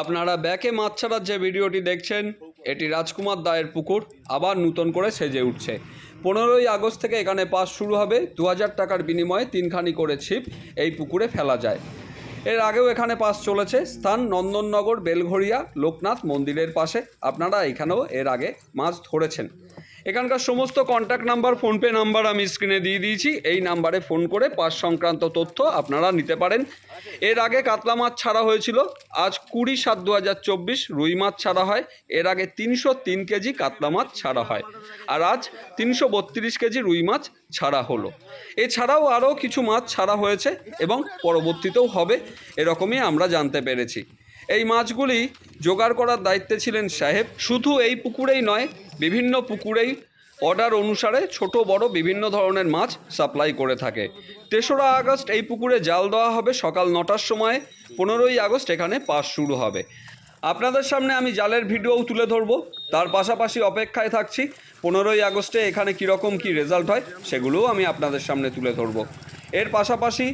আপনারা ব্যাকে মাছ ছাড়ার যে ভিডিওটি দেখছেন, এটি রাজকুমার দায়ের পুকুর, আবার নূতন করে সেজে উঠছে। পনেরোই আগস্ট থেকে এখানে পাস শুরু হবে। দু হাজার টাকার বিনিময়ে তিনখানি করে ছিপ এই পুকুরে ফেলা যায়। এর আগেও এখানে পাস চলেছে। স্থান নন্দননগর, বেলঘড়িয়া, লোকনাথ মন্দিরের পাশে। আপনারা এখানেও এর আগে মাছ ধরেছেন। এখানকার সমস্ত কন্ট্যাক্ট নাম্বার ফোনপে নাম্বার আমি স্ক্রিনে দিয়ে দিয়েছি। এই নাম্বারে ফোন করে পাস সংক্রান্ত তথ্য আপনারা নিতে পারেন। এর আগে কাতলা মাছ ছাড়া হয়েছিল, আজ কুড়ি সাত দু রুই মাছ ছাড়া হয়, এর আগে তিনশো তিন কেজি কাতলা মাছ ছাড়া হয়, আর আজ তিনশো বত্রিশ কেজি রুই মাছ ছাড়া হলো। এছাড়াও আরও কিছু মাছ ছাড়া হয়েছে এবং পরবর্তীতেও হবে, এরকমই আমরা জানতে পেরেছি। এই মাছগুলি জোগাড় করার দায়িত্বে ছিলেন সাহেব। শুধু এই পুকুরেই নয়, বিভিন্ন পুকুরেই অর্ডার অনুসারে ছোট, বড়, বিভিন্ন ধরনের মাছ সাপ্লাই করে থাকে। তেসরা আগস্ট এই পুকুরে জাল দেওয়া হবে। সকাল নটার সময় পনেরোই আগস্ট এখানে পাস শুরু হবে। আপনাদের সামনে আমি জালের ভিডিওও তুলে ধরবো। তার পাশাপাশি অপেক্ষায় থাকছি। পনেরোই আগস্টে এখানে কীরকম কী রেজাল্ট হয়, সেগুলোও আমি আপনাদের সামনে তুলে ধরবো। এর পাশাপাশি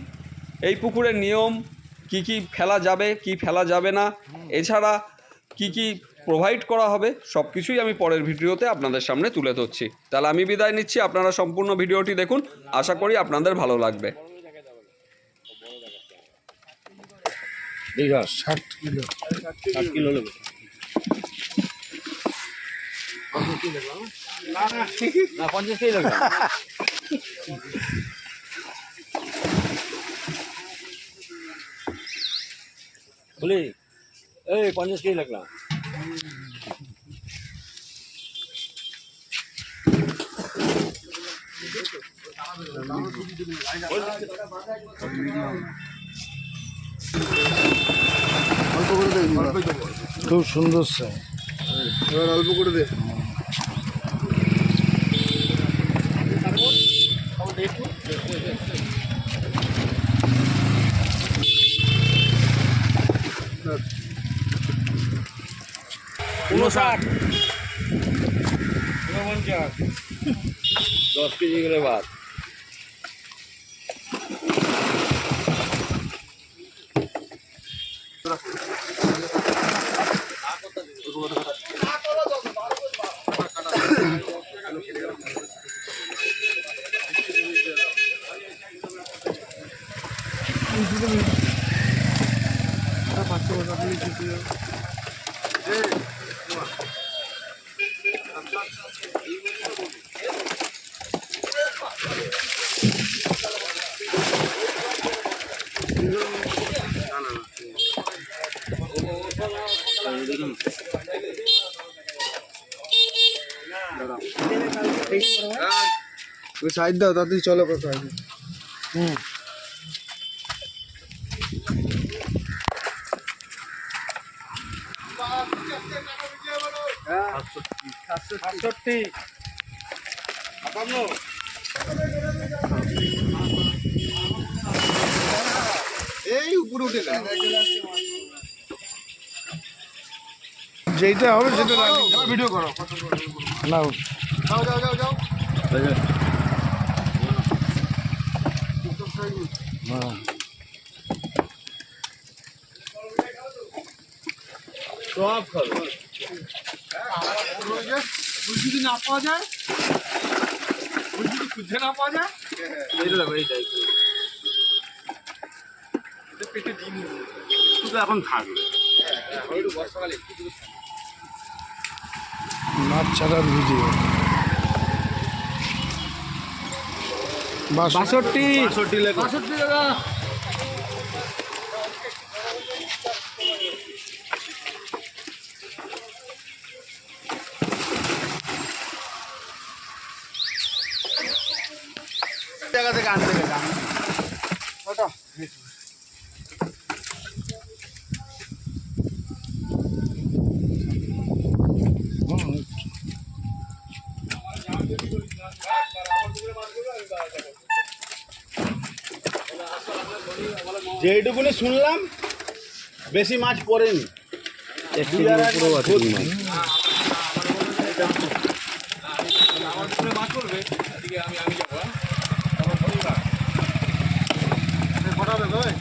এই পুকুরের নিয়ম কি কি ফেলা যাবে কি ফেলা যাবে না এছাড়া কি কি প্রোভাইড করা হবে সব কিছুই আমি পরের ভিডিওতে আপনাদের সামনে তুলে ধরছি। তাহলে আমি বিদায় নিচ্ছি আপনারা সম্পূর্ণ ভিডিওটি দেখুন আশা করি আপনাদের ভালো লাগবে। দীঘা ষাট কিলো। ষাট কিলো নেবে। না পঞ্চাশ কেজি বলি এই পঞ্চাশ কেজি লাগলাম। অল্প করে দে খুব সুন্দর স্যার। এবার অল্প করে দে। উনষাট উনপঞ্চাশ দশ কেজি করে ভাত ওই সাইড দাও তাড়াতাড়ি চলো কোথায় হুম। সাতষট্টি। এই উপরে উঠে গেল যেইটা হবে সেটা ভিডিও করো না। যাও যাও যাও যাও। হ্যাঁ সব খাব যদি না পাওয়া যায়? যদি খুঁজে না পাওয়া যায়? এইটা দেখো পেটে ডিম শুধু এখন থাকবে। মাছ ছাড়ার ভিডিও বাষট্টি বাষট্টি লেখো বাষট্টি টাকা জায়গা থেকে আনতে গেলাম যেইটুকুনি শুনলাম বেশি মাছ পড়েনি।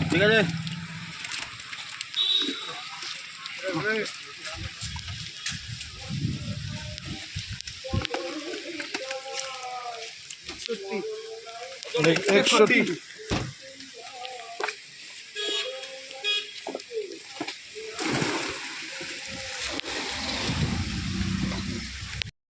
ঠিক আছে। Executivo.